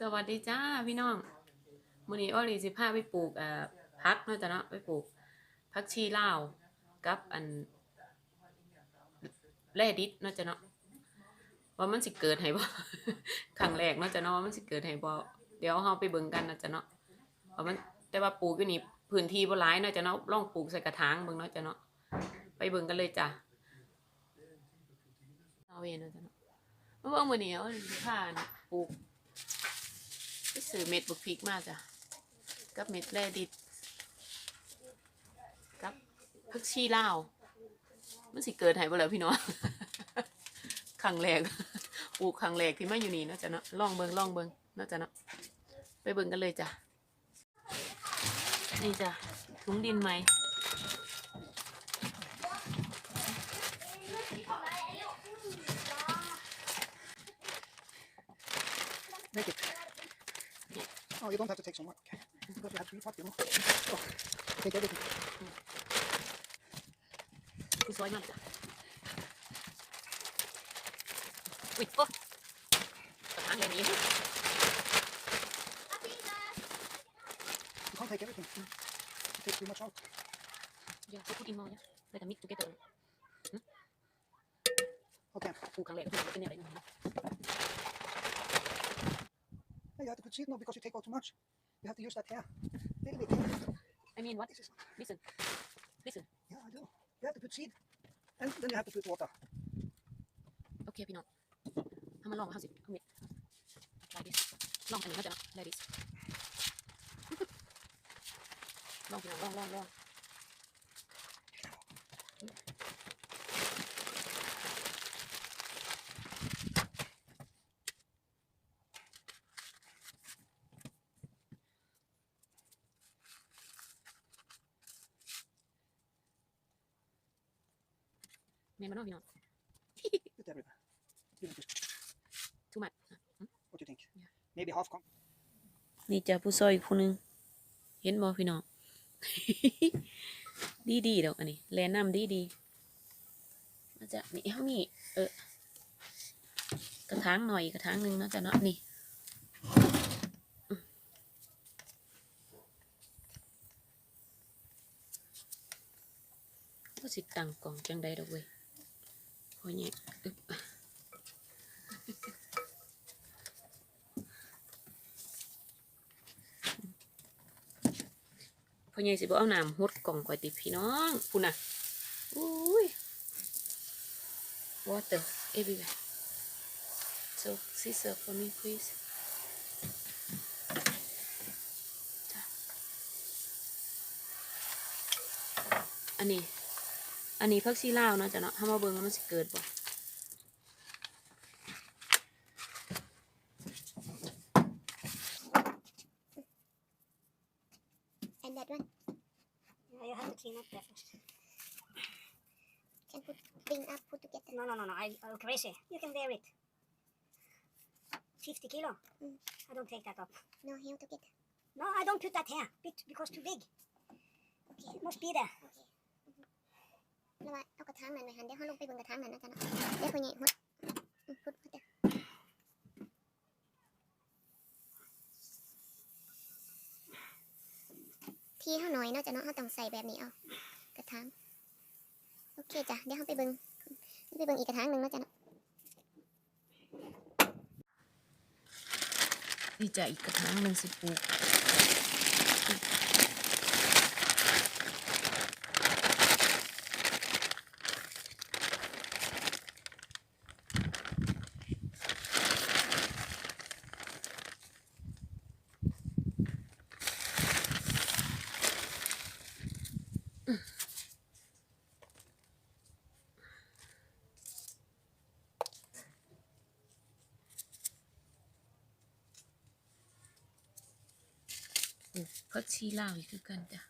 สวัสดีจ้าพี่น้องมื้อนี้อ้อลีสิพาไปปลูกเอ่อพักเนาะจ้ะเนาะไปปลูกพักชีลาวกับอันแร่ดิบเนาะจ้ะเนาะว่ามันสิเกิดให้บ่ครั้งแรกเนาะจ้ะเนาะว่ามันสิเกิดให้บ่เดี๋ยวเฮาไปเบิ่งกันเนาะจ้ะเนาะว่ามันแต่ว่าปลูกอยู่นี่พื้นที่บ่หลายเนาะจ้ะเนาะลองปลูกใส่กระถางเบิ่งเนาะจ้ะเนาะไปเบิ่งกันเลยจ้ะเอาเองเนาะจ้ะเนาะเมื่อมื้อนี้อ้อลีสิพาปลูก ไปซื้อเม็ดบุกพริกมาจ้ะกับเม็ดแร่ดิบกับผักชีลาวมันสิเกิดให้บ่แล้วพี่น้องครั้งแรกปลูกครั้งแรกที่มาอยู่นี่นาะจ้ะเนาะล่องเบิงล่องเบิงนาะจ้ะเนาะไปเบิงกันเลยจ้ะนี่จ้ะถุงดินไหม Make it. Oh, you don't have to take so much. Okay. Because you have three pots, you know. Oh, take everything. คือซอยมากจ้ะอุ้ยโอ๊ะกระถางอย่างนี้ You can't take everything. You take too much out. Yeah, so put in more, yeah. Like a mix together. Okay. ปลูกครั้งแรกก็เป็นอย่างไรนะ you have to put seed now because you take out too much. You have to use that hair. Little bit here. I mean what This is, listen listen yeah, I do. You have to put seed. And then you have to put water. โอเคพี่น้องทำมาลองห้าสิบเอาเม็ด like this ลองอันนี้น่าจะ like this ลองพี่น้ องลองลองลองเมนมาน้องพี่น้อง Put everywhere. You know, just too much what do you think? Yeah. Maybe half cup. นี่จ้ะผู้ซอยอีกผู้หนึง เห็นบ่พี่น้อง ดีดีๆดอกอันนี้แลน้ำดีดีๆมาจ้ะนี่เฮามีเออกระถางหน่อยอีกกระถางหนึ่งเนาะจ้ะเนาะนี่อืมก็สิตั้งกล่องจังใดดอกเว้ย พอเนี่ยอึบพ่อใหญ่สิบ่เอาน้ำหดกล่องข่อยติพี่น้องพุ่นน่ะอุ้ย water everywhere so scissor for me please อันนี้ อันนี้พักซีลาวเนาะจ้ะเนาะถ้ามาเบิ่งว่ามันสิเกิดบ่ And that one Yeah, you have to clean up there first. can put bring up put together. No, no, no, no. I, I'm crazy. You can bear it. 50 kilo. Mm. I don't take that up. No, here together. No, I don't put that here bit because too big. Okay. It must be there. โอเค แล้วว่าเอากระถางนั้นไว้หันเดี๋ยวเขาลงไปเบิ่งกระถางนั้นนะจ๊ะเนาะเดี๋ยวคนใหญ่หดอืมพุดพุดเด้อที่เขาหน่อยเนาะจ๊ะเนาะเขาต้องใส่แบบนี้เอากระถางโอเคจ้ะเดี๋ยวเขาไปเบิ่งไปเบิ่งอีกกระถางหนึ่งเนาะจ๊ะเนาะนี่จะอีกกระถางหนึ่งสิปลูก ลูกผักชีลาวอีกคือกันจ้ะ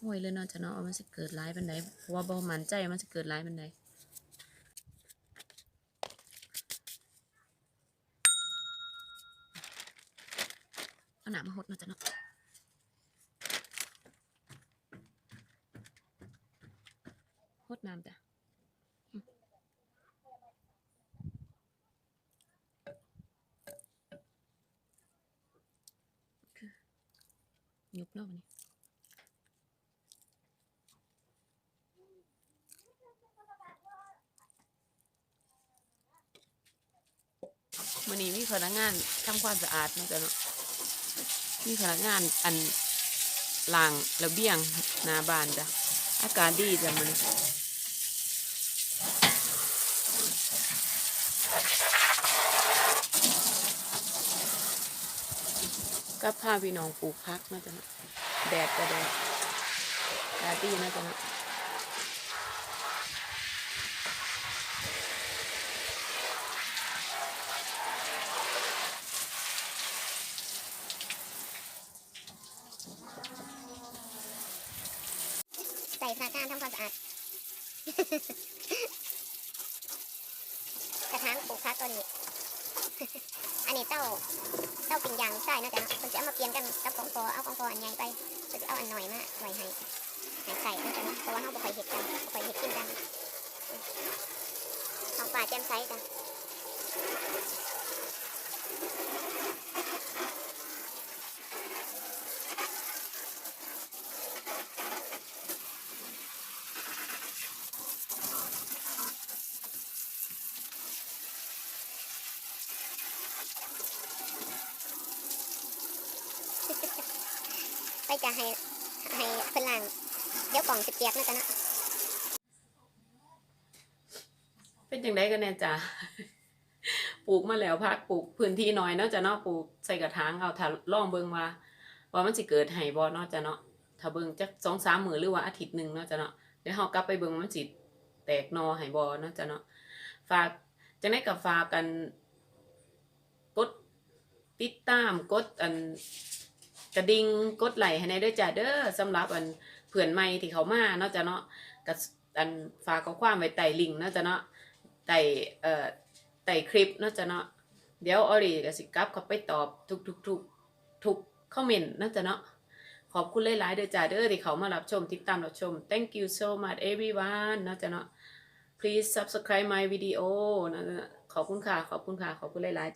ห่วยเลยเนาะจะเนาะมันจะเกิดร้ายปันใดเพราะว่าบ่มันใจมันจะเกิดร้ายปันใดเอาหนามาหดเนาะจะเนาะฮดน้ำจ้ะอืมคือยุบเนาะวันนี้ วันนี้มีพนักงานทำความสะอาดเนาะจ๊ะเนาะมีพนักงานอันล้างระเบียงหน้าบ้านจ้ะอากาศดีจ้ะมันก็พาพี่น้องปลูกพักนะจ๊ะเนาะแดดก็แดดอากาศดีนะจ๊ะเนาะ ใส่พนักงานทำความสะอาด กระถางปลูกพักตัวนี้ อันนี้เต้าเต้าปิ่งยางใช่นะจ๊ะเนาะคนจะเอามาเปลี่ยนกันกับของพอเอาของพออันใหญ่ไปคนจะเอาอันหน่อยมาไว้ให้ให้ใส่เนาะจ๊ะเนาะเพราะว่าเราบ่ค่อยเห็ดกันบ่ค่อยเห็ดกินกันท้องฟ้าแจ่มใสจ้ะ ไปจะให้ให้เพิ่นล้างเดี๋ยวกล่องสิเปียกนะจ๊ะเนาะเป็นจังไดกันแน่จ้ะปลูกมาแล้วพักปลูกพื้นที่น้อยเนาะจ้ะเนาะปลูกใส่กระถางเอาถ้าล่องเบิงว่าว่ามันสิเกิดให้บ่เนาะจ้ะเนาะถ้าเบิงจักสองสามมือหรือว่าอาทิตย์หนึ่งเนาะจ้ะเนาะเดี๋ยวเฮากลับไปเบิงวันสิแตกนอให้บ่เนาะจ้ะเนาะฝากจังได๋ก็ฝากกันกดติดตามกดอัน กระดิ่งกดไหลให้ในด้วยจ้ะเด้อสำหรับอันเพื่อนใหม่ที่เขามาเนาะจ้ะเนาะก็อันฝากข้อความไว้ใต้ลิงก์เนาะจ้ะเนาะไต่เอ่อไต่คลิปเนาะจ๊ะเนาะเดี๋ยวออรีก็สิกับเข้าไปตอบทุกทุกทุกทุกคอมเมนต์เนาะจ๊ะเนาะขอบคุณหลายๆเด้อจ้าเด้อที่เขามารับชมติดตามรับชม thank you so much everyone เนาะจ๊ะเนาะ please subscribe my video นะขอบคุณค่ะ ขอบคุณค่ะ ขอบคุณหลายๆ